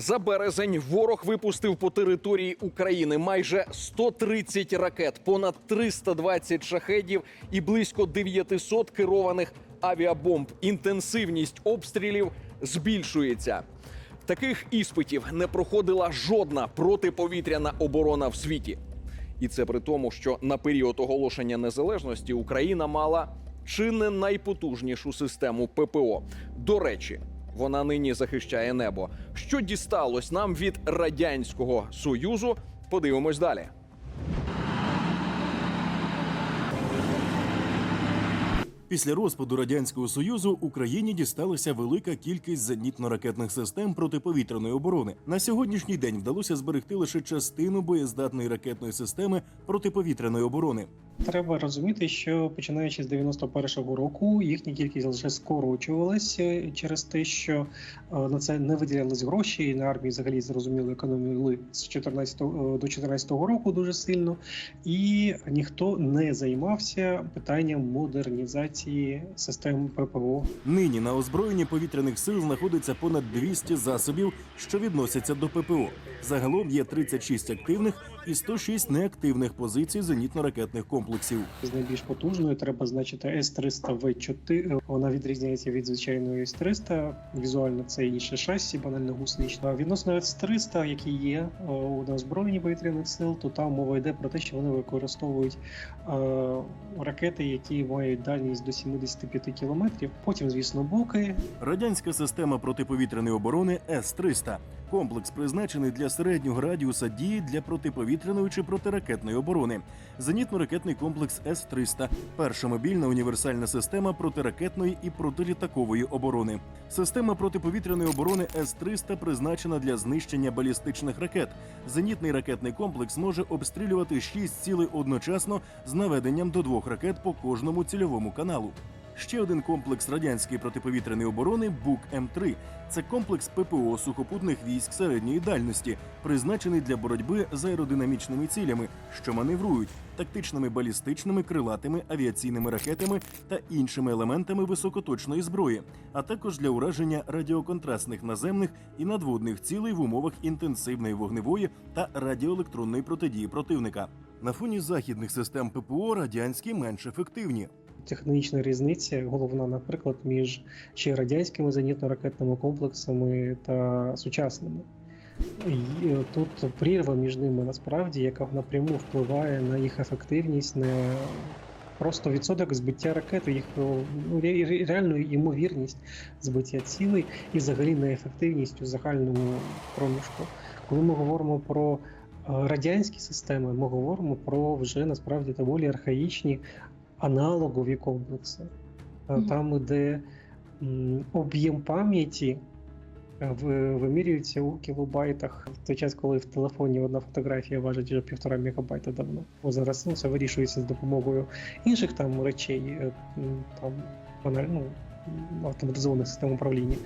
За березень ворог випустив по території України майже 130 ракет, понад 320 шахедів і близько 900 керованих авіабомб. Інтенсивність обстрілів збільшується. Таких іспитів не проходила жодна протиповітряна оборона в світі. І це при тому, що на період оголошення незалежності Україна мала чи не найпотужнішу систему ППО. До речі, вона нині захищає небо. Що дісталось нам від радянського союзу? Подивимось далі. Після розпаду радянського союзу Україні дісталася велика кількість зенітно-ракетних систем протиповітряної оборони. На сьогоднішній день вдалося зберегти лише частину боєздатної ракетної системи протиповітряної оборони. Треба розуміти, що починаючи з 91-го року їхня кількість лише скорочувалася через те, що е, на це не виділялись гроші, і на армії взагалі зрозуміло економили з 14 до 14 року дуже сильно, і ніхто не займався питанням модернізації систем ППО. Нині на озброєнні повітряних сил знаходиться понад 200 засобів, що відносяться до ППО. Загалом є 36 активних і 106 неактивних позицій зенітно-ракетних комплексів. З найбільш потужною треба значити С-300В4. Вона відрізняється від звичайної С-300. Візуально це інше шасі, банально гусеничне. Відносно С-300, які є е, у на озброєнні повітряних сил, то там мова йде про те, що вони використовують е, ракети, які мають дальність до 75 кілометрів. Потім, звісно, боки. Радянська система протиповітряної оборони С-300. Комплекс призначений для середнього радіуса дії для протиповітряної чи протиракетної оборони. Зенітно-ракетний комплекс С-300 – перша мобільна універсальна система протиракетної і протилітакової оборони. Система протиповітряної оборони С-300 призначена для знищення балістичних ракет. Зенітний ракетний комплекс може обстрілювати 6 цілей одночасно з наведенням до двох ракет по кожному цільовому каналу. Ще один комплекс радянської протиповітряної оборони БУК М3. Це комплекс ППО сухопутних військ середньої дальності, призначений для боротьби з аеродинамічними цілями, що маневрують тактичними балістичними крилатими авіаційними ракетами та іншими елементами високоточної зброї, а також для ураження радіоконтрастних наземних і надводних цілей в умовах інтенсивної вогневої та радіоелектронної протидії противника. На фоні західних систем ППО радянські менш ефективні. Технологічна різниця головна, наприклад, між ще радянськими зенітно-ракетними комплексами та сучасними. Е, тут прірва між ними насправді, яка напряму впливає на їх ефективність, на просто відсоток збиття ракети, їх ну, ре- ре- реальну ймовірність збиття цілей і взагалі на ефективність у загальному проміжку. Коли ми говоримо про е, радянські системи, ми говоримо про вже насправді доволі архаїчні аналогові комплекси. Мгм. Там, де об'єм пам'яті в- вимірюється у кілобайтах в той час, коли в телефоні одна фотографія важить вже півтора мегабайта давно. Бо зараз ну, це вирішується з допомогою інших там речей, е, там баналь- ну, автоматизованих систем управління.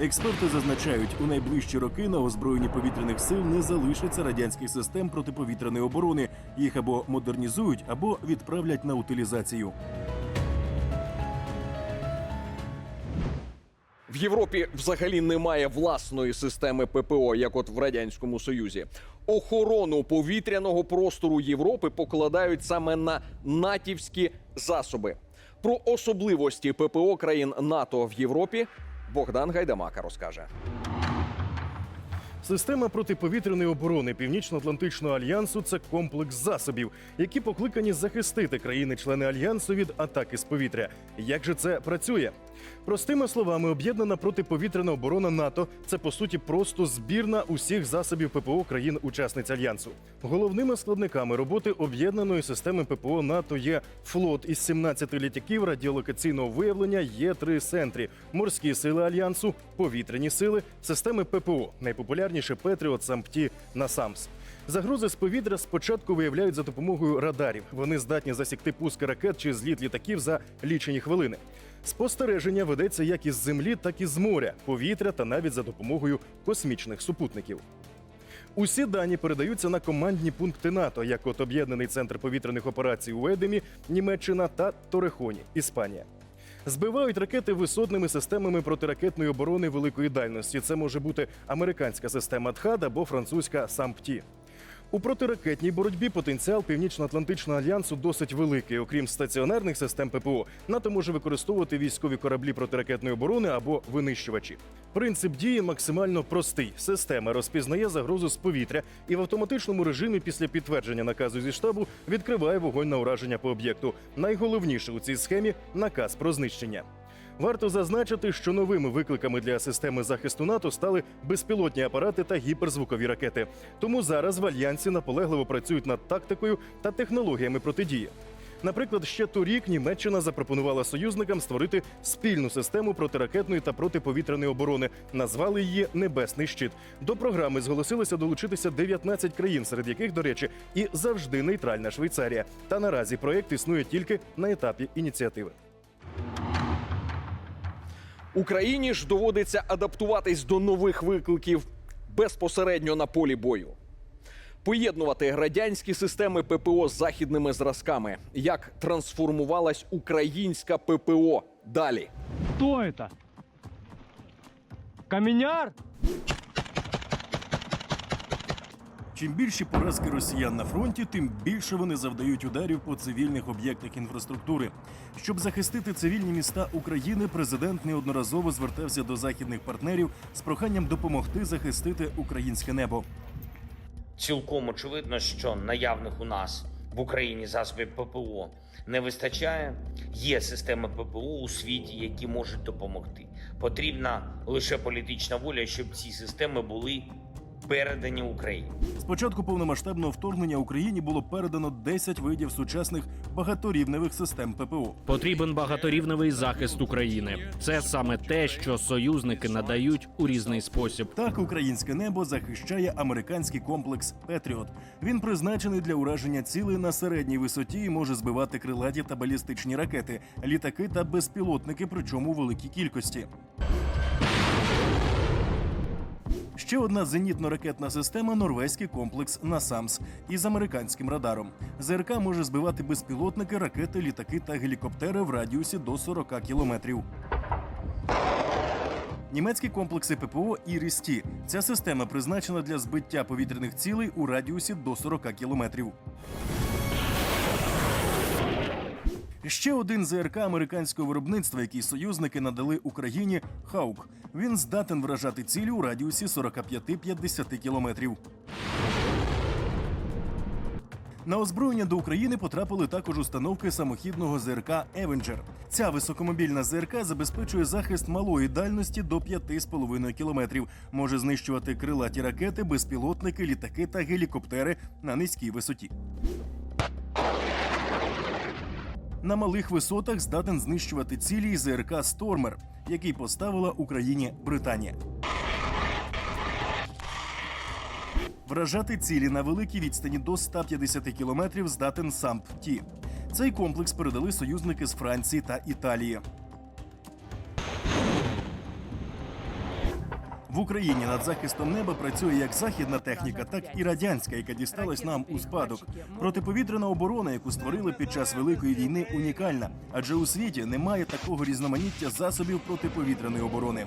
Експерти зазначають, у найближчі роки на озброєнні повітряних сил не залишиться радянських систем протиповітряної оборони. Їх або модернізують, або відправлять на утилізацію. В Європі взагалі немає власної системи ППО, як от в радянському союзі. Охорону повітряного простору Європи покладають саме на натівські засоби. Про особливості ППО країн НАТО в Європі Богдан Гайдамака розкаже. Система протиповітряної оборони Північно-Атлантичного альянсу це комплекс засобів, які покликані захистити країни-члени альянсу від атаки з повітря. Як же це працює? Простими словами, об'єднана протиповітряна оборона НАТО це по суті просто збірна усіх засобів ППО країн-учасниць альянсу. Головними складниками роботи об'єднаної системи ППО НАТО є флот із 17 літаків радіолокаційного виявлення є три сентрі: морські сили альянсу, повітряні сили, системи ППО, найпопулярніше Петріот, Сампті, Насамс. Загрози з повітря спочатку виявляють за допомогою радарів. Вони здатні засікти пуск ракет чи зліт літаків за лічені хвилини. Спостереження ведеться як із землі, так і з моря, повітря та навіть за допомогою космічних супутників. Усі дані передаються на командні пункти НАТО, як от Об'єднаний центр повітряних операцій у Едемі, Німеччина та Торехоні, Іспанія. Збивають ракети висотними системами протиракетної оборони великої дальності. Це може бути американська система ТХАД або французька САМПТІ. У протиракетній боротьбі потенціал Північно-Атлантичного альянсу досить великий. Окрім стаціонарних систем ППО, НАТО може використовувати військові кораблі протиракетної оборони або винищувачі. Принцип дії максимально простий. Система розпізнає загрозу з повітря і в автоматичному режимі після підтвердження наказу зі штабу відкриває вогонь на ураження по об'єкту. Найголовніше у цій схемі наказ про знищення. Варто зазначити, що новими викликами для системи захисту НАТО стали безпілотні апарати та гіперзвукові ракети. Тому зараз в альянсі наполегливо працюють над тактикою та технологіями протидії. Наприклад, ще торік Німеччина запропонувала союзникам створити спільну систему протиракетної та протиповітряної оборони. Назвали її Небесний щит. До програми зголосилося долучитися 19 країн, серед яких, до речі, і завжди нейтральна Швейцарія. Та наразі проєкт існує тільки на етапі ініціативи. Україні ж доводиться адаптуватись до нових викликів безпосередньо на полі бою. Поєднувати радянські системи ППО з західними зразками. Як трансформувалась українська ППО далі? Хто це? Каменяр? Чим більші поразки росіян на фронті, тим більше вони завдають ударів по цивільних об'єктах інфраструктури. Щоб захистити цивільні міста України, президент неодноразово звертався до західних партнерів з проханням допомогти захистити українське небо. Цілком очевидно, що наявних у нас в Україні засобів ППО не вистачає. Є системи ППО у світі, які можуть допомогти. Потрібна лише політична воля, щоб ці системи були передані Україні. З початку повномасштабного вторгнення Україні було передано 10 видів сучасних багаторівневих систем ППО. Потрібен багаторівневий захист України. Це саме те, що союзники надають у різний спосіб. Так, українське небо захищає американський комплекс Петріот. Він призначений для ураження цілей на середній висоті і може збивати крилаті та балістичні ракети, літаки та безпілотники, причому у великій кількості. Ще одна зенітно-ракетна система норвезький комплекс Насамс із американським радаром. ЗРК може збивати безпілотники, ракети, літаки та гелікоптери в радіусі до 40 кілометрів. Німецькі комплекси ППО «Іріс-Ті». Ця система призначена для збиття повітряних цілей у радіусі до 40 кілометрів. Ще один ЗРК американського виробництва, який союзники надали Україні Хаук. Він здатен вражати цілі у радіусі 45-50 кілометрів. На озброєння до України потрапили також установки самохідного ЗРК Евенджер. Ця високомобільна ЗРК забезпечує захист малої дальності до 5,5 кілометрів. Може знищувати крилаті ракети, безпілотники, літаки та гелікоптери на низькій висоті. На малих висотах здатен знищувати цілі ЗРК Стормер, який поставила Україні Британія. Вражати цілі на великій відстані до 150 кілометрів здатен самп Ті. Цей комплекс передали союзники з Франції та Італії. В Україні над захистом неба працює як західна техніка, так і радянська, яка дісталась нам у спадок. Протиповітряна оборона, яку створили під час великої війни, унікальна, адже у світі немає такого різноманіття засобів протиповітряної оборони.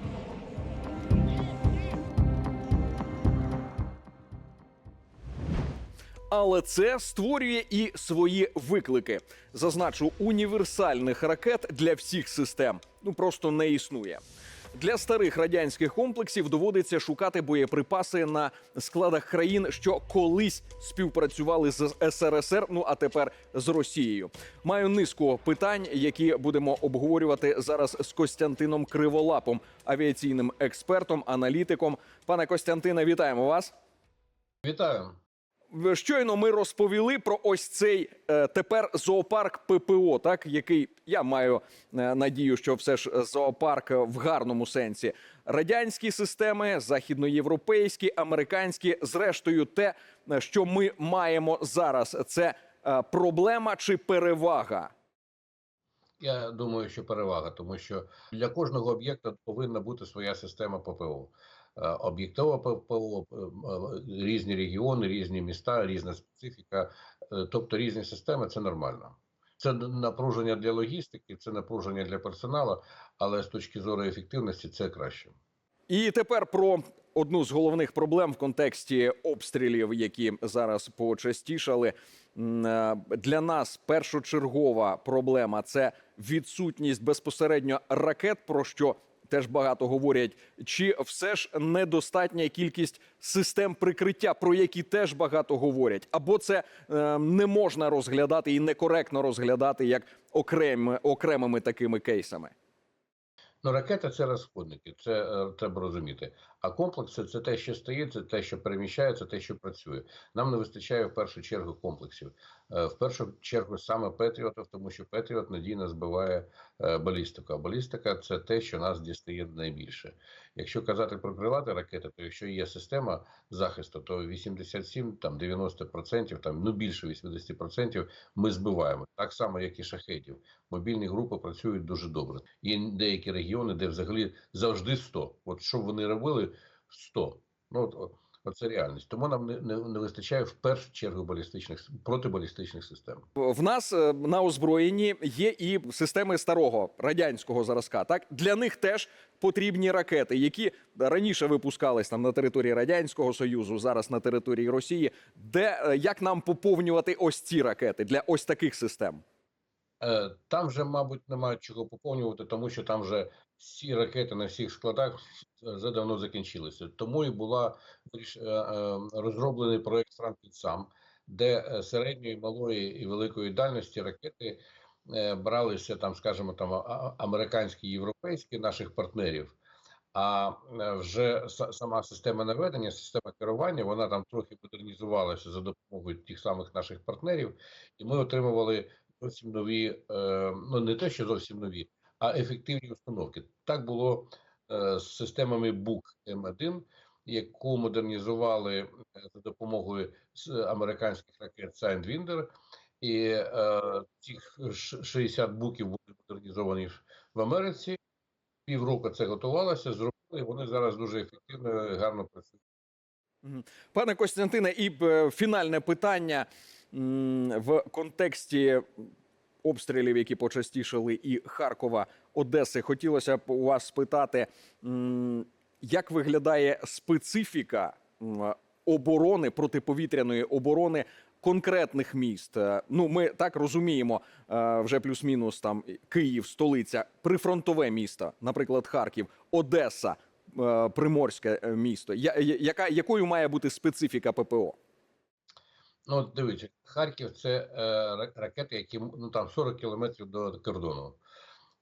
Але це створює і свої виклики. Зазначу, універсальних ракет для всіх систем ну просто не існує. Для старих радянських комплексів доводиться шукати боєприпаси на складах країн, що колись співпрацювали з СРСР, ну а тепер з Росією. Маю низку питань, які будемо обговорювати зараз з Костянтином Криволапом, авіаційним експертом, аналітиком. Пане Костянтине, вітаємо вас. Вітаю. Щойно ми розповіли про ось цей е, тепер зоопарк ППО, так який я маю е, надію, що все ж зоопарк в гарному сенсі. Радянські системи, західноєвропейські, американські, зрештою, те, що ми маємо зараз, це е, проблема чи перевага. Я думаю, що перевага, тому що для кожного об'єкта повинна бути своя система ППО. Е, Об'єктова ППО, е, е, різні регіони, різні міста, різна специфіка, тобто різні системи це нормально. Це напруження для логістики, це напруження для персоналу, але з точки зору ефективності це краще. І тепер про одну з головних проблем в контексті обстрілів, які зараз почастішали. Для нас першочергова проблема це відсутність безпосередньо ракет, про що теж багато говорять. Чи все ж недостатня кількість систем прикриття, про які теж багато говорять, або це е, не можна розглядати і некоректно розглядати як окремими, окремими такими кейсами. Ну, ракета це розходники, це е, треба розуміти. А комплекси це те, що стоїть, це те, що переміщається, те, що працює. Нам не вистачає в першу чергу комплексів. Е, в першу чергу саме Петріотів, тому що Петріот надійно збиває е, балістику. А балістика це те, що нас дістає найбільше. Якщо казати про крилаті ракети, то якщо є система захисту, то 87, там 90%, там ну більше 80% ми збиваємо. Так само, як і шахетів. Мобільні групи працюють дуже добре. Є деякі регіони, де взагалі завжди 100. От що б вони робили 100. Ну от, от, це реальність. Тому нам не, не, не вистачає в першу чергу балістичних протибалістичних систем. В нас е, на озброєнні є і системи старого радянського зразка. Так для них теж потрібні ракети, які раніше випускались там на території радянського союзу, зараз на території Росії. Де е, як нам поповнювати ось ці ракети для ось таких систем? Е, Там вже, мабуть, немає чого поповнювати, тому що там вже всі ракети на всіх складах вже давно закінчилися. Тому і була е, е, розроблений проект Франклін сам, де середньої, малої і великої дальності ракети бралися там, скажімо, там американські, європейські наших партнерів. А вже сама система наведення, система керування, вона там трохи модернізувалася за допомогою тих самих наших партнерів, і ми отримували зовсім нові, е, ну не те, що зовсім нові, а ефективні установки. Так було е, з системами БУК М1, яку модернізували е, за допомогою американських ракет Sidewinder. І е, цих 60 буків були модернізовані в- Америці. Півроку це готувалося, зробили. і Вони зараз дуже ефективно і гарно працюють. Пане Костянтине, і фінальне питання в контексті обстрілів, які почастішали, і Харкова, Одеси. Хотілося б у вас спитати, як виглядає специфіка оборони протиповітряної оборони. Конкретних міст, Е, ну ми так розуміємо, е, вже плюс-мінус там Київ, столиця, прифронтове місто, наприклад, Харків, Одеса, е, приморське місто. Я- яка якою має бути специфіка ППО? Ну, дивіться, Харків це е, ракети, які ну там 40 кілометрів до кордону.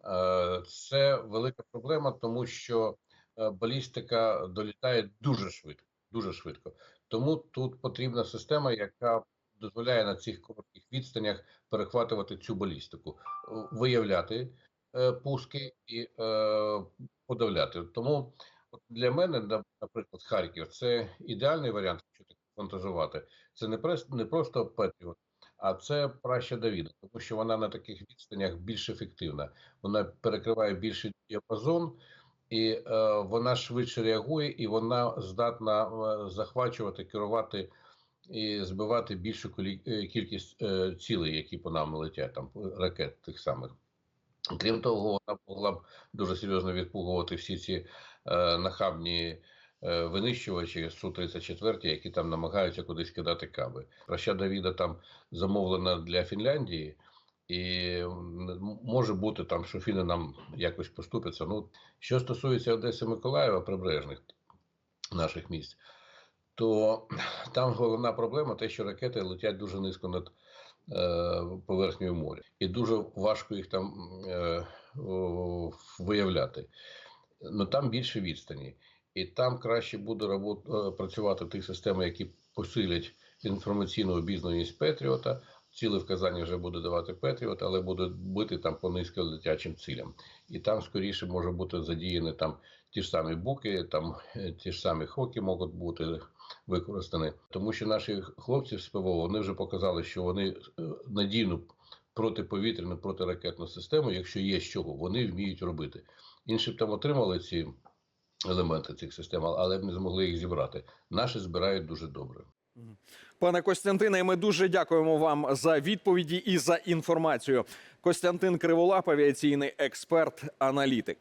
Е, це велика проблема, тому що е, балістика долітає дуже швидко, дуже швидко. Тому тут потрібна система, яка дозволяє на цих коротких відстанях перехватувати цю балістику, е, виявляти е, пуски і е, подавляти. Тому от для мене, наприклад, Харків це ідеальний варіант, якщо так фантазувати. Це не просто не просто Петріот, а це праща Давіда, тому що вона на таких відстанях більш ефективна. Вона перекриває більший діапазон, і е, вона швидше реагує, і вона здатна е, захвачувати, керувати і збивати більшу е, кількість е, цілей, які по нам летять, там ракет тих самих. Крім того, вона могла б дуже серйозно відпугувати всі ці е, нахабні винищувачі Су-34, які там намагаються кудись кидати каби. Проща Давіда там замовлена для Фінляндії, і може бути там, що фіни нам якось поступяться. Ну, що стосується Одеси Миколаєва, прибережних наших місць, то там головна проблема те, що ракети летять дуже низько над е, поверхнею моря, і дуже важко їх там е, о, виявляти. Ну там більше відстані, і там краще буде робот, е, працювати ті системи, які посилять інформаційну обізнаність Петріота. Ціле вказання вже буде давати Петріот, але буде бити там по низьколетячим цілям. І там скоріше може бути задіяні там ті ж самі буки, там е, ті ж самі хоки можуть бути використані. Тому що наші хлопці з ПВО вони вже показали, що вони е, надійну протиповітряну протиракетну систему, якщо є з чого, вони вміють робити. Інші б там отримали ці елементи цих систем, але ми змогли їх зібрати. Наші збирають дуже добре. Пане Костянтине, ми дуже дякуємо вам за відповіді і за інформацію. Костянтин Криволап, авіаційний експерт, аналітик.